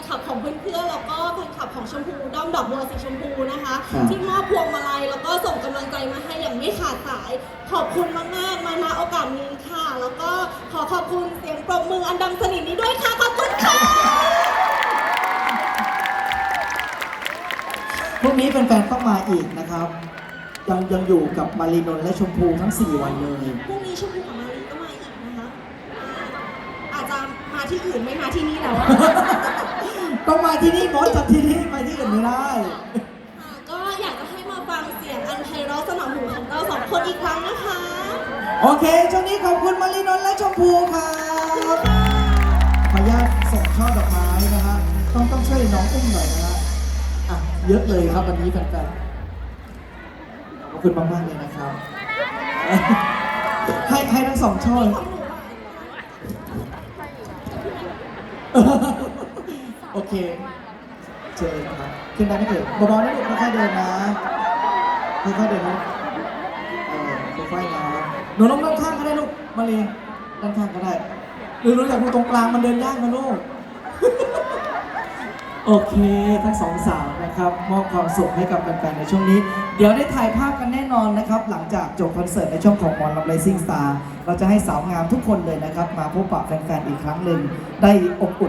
นคลับของเพื่อนๆ แล้วก็แฟนคลับของชมพูด้อมดอกบัวสีชมพูนะคะ ครับ ที่มอบพวงมาลัยแล้วก็ส่งกำลังใจมาให้อย่างไม่ขาดสาย ขอบคุณมากๆ มาณโอกาสนี้ค่ะ แล้วก็ขอขอบคุณเสียงปรบมืออันดังสนิทนี้ด้วยค่ะ ขอบคุณค่ะ พรุ่งนี้แฟนๆต้องมาอีกนะครับ ยังยังอยู่กับมารีนนท์และชมพูทั้ง 4 วันเลย พรุ่งนี้ชมพูกับมารีก็มาอีกนะคะอ่าอาจจะมาที่อื่นไม่มาที่นี่แล้วอะ ต้องมาที่นี่บอสจัดที่นี่ไปที่อื่นไม่ได้ ค่ะก็อยากจะให้มาฟังเสียงอันไพเราะสนองหูของเราสองคนอีกครั้งนะคะ โอเค ช่วงนี้ขอบคุณมารีนนท์และชมพูครับขออนุญาตส่งช่อดอกไม้นะฮะต้องต้องช่วยน้องอุ้มหน่อยนะฮะอะเยอะเลยครับวันนี้แฟนๆขอบคุณมากๆเลยนะครับ ให้ให้ทั้งสองช่อเลยของหนูอะ โอเคเชิญครับขึ้นได้ไหมเอ่ยเบาๆนะลูกค่อยๆเดินนะค่อยๆเดินนะเออค่อยๆนะหนูลงด้านข้างก็ได้ลูกมาเลยด้านข้างก็ได้หรือหนูอยากดูตรงกลางมันเดินยากนะลูกโอเค ทั้งสองสาวนะครับมอบความสุขให้กับแฟนๆในช่วงนี้ เดี๋ยวได้ถ่ายภาพกันแน่นอนนะครับ หลังจากจบคอนเสิร์ตในช่วงของมอนลับไ i ซิ่งสตาร์เราจะให้สาวงามทุกคนเลยนะครับ มาพบปะแฟนๆอีกครั้งหนึ่งได้อบอุ่น